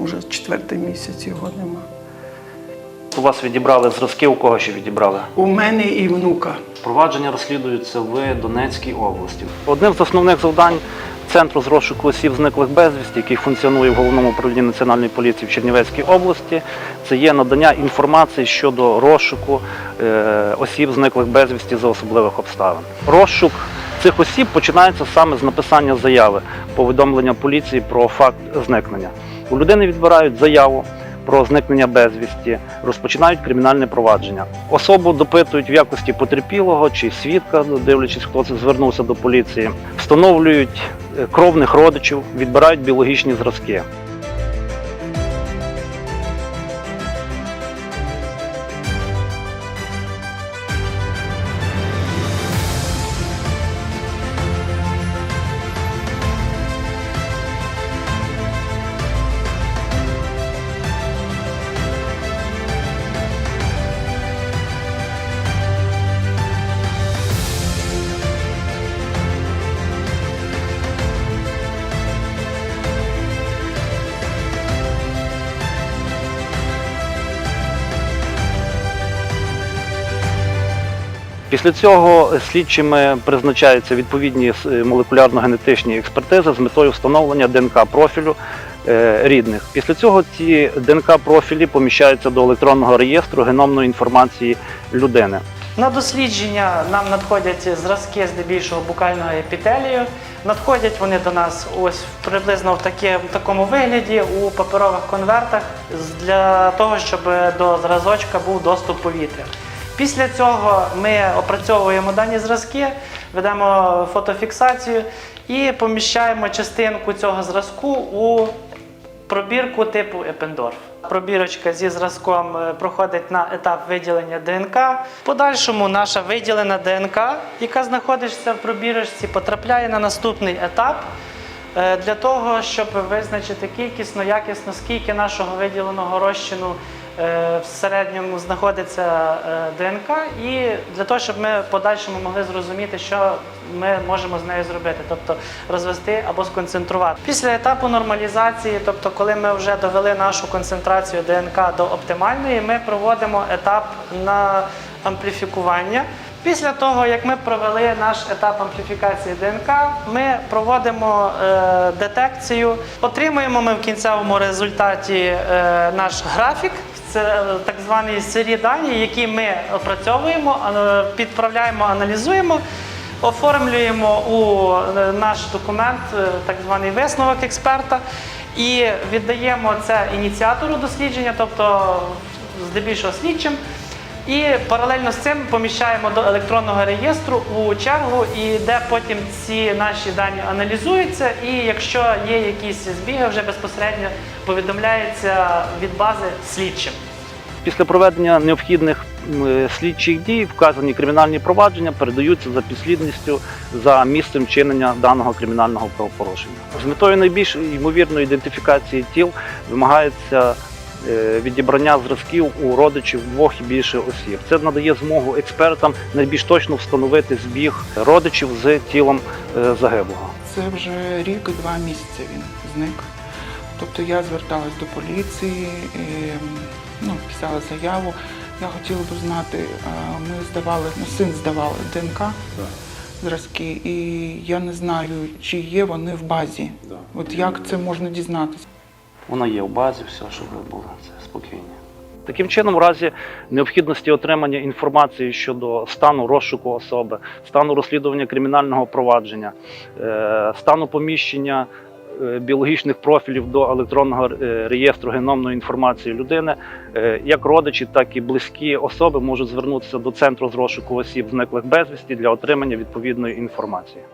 Уже четвертий місяць його нема. У вас відібрали зразки, у кого ще відібрали? У мене і внука. Провадження розслідуються в Донецькій області. Одним з основних завдань центру з розшуку осіб зниклих безвісті, який функціонує в головному управлінні національної поліції в Чернівецькій області, це є надання інформації щодо розшуку е, осіб зниклих безвісті за особливих обставин. Розшук цих осіб починається саме з написання заяви, повідомлення поліції про факт зникнення. У людини відбирають заяву про зникнення безвісті, розпочинають кримінальне провадження. Особу допитують в якості потерпілого чи свідка, дивлячись, хто це звернувся до поліції, встановлюють е, кровних родичів, відбирають біологічні зразки. Після цього слідчими призначаються відповідні е, молекулярно-генетичні експертизи з метою встановлення ДНК профілю е, рідних. Після цього ці ДНК профілі поміщаються до електронного реєстру геномної інформації людини. На дослідження нам надходять зразки здебільшого букального епітелію. Надходять вони до нас ось приблизно в, таке, в такому вигляді у паперових конвертах для того, щоб до зразочка був доступ повітря. Після цього ми опрацьовуємо дані зразки, ведемо фотофіксацію і поміщаємо частинку цього зразку у пробірку типу Епендорф. Пробірочка зі зразком е, проходить на етап виділення ДНК. Подальшому наша виділена ДНК, яка знаходиться в пробірочці, потрапляє на наступний етап е, для того, щоб визначити кількісно, якісно, скільки нашого виділеного розчину в середньому знаходиться е, ДНК, і для того, щоб ми в подальшому могли зрозуміти, що ми можемо з нею зробити, тобто розвести або сконцентрувати. Після етапу нормалізації, тобто коли ми вже довели нашу концентрацію ДНК до оптимальної, ми проводимо етап на ампліфікування. Після того, як ми провели наш етап ампліфікації ДНК, ми проводимо е, детекцію. Отримуємо ми в кінцевому результаті е, наш графік, це е, так звані сирі дані, які ми опрацьовуємо, е, підправляємо, аналізуємо. Оформлюємо у е, наш документ, так званий висновок експерта, і віддаємо це ініціатору дослідження, тобто здебільшого слідчим. І паралельно з цим поміщаємо до електронного реєстру у чергу, і де потім ці наші дані аналізуються. І якщо є якісь збіги, вже безпосередньо повідомляється від бази слідчим. Після проведення необхідних е, слідчих дій вказані кримінальні провадження передаються за підслідністю за місцем вчинення даного кримінального правопорушення. З метою найбільш ймовірної ідентифікації тіл вимагається відібрання зразків у родичів двох і більше осіб. Це надає змогу експертам найбільш точно встановити збіг родичів з тілом е, загиблого. Це вже рік і два місяці він зник. Тобто я зверталась до поліції, і, ну, писала заяву. Я хотіла б знати, е, ми здавали, ну, син здавав ДНК зразки, і я не знаю, чи є вони в базі. От як це можна дізнатися? Вона є в базі, все, щоб ви були це спокійні. Таким чином, в разі необхідності отримання інформації щодо стану розшуку особи, стану розслідування кримінального провадження, е, стану поміщення е, біологічних профілів до електронного е, реєстру геномної інформації людини, як родичі, так і близькі особи можуть звернутися до центру з розшуку осіб зниклих безвісті для отримання відповідної інформації.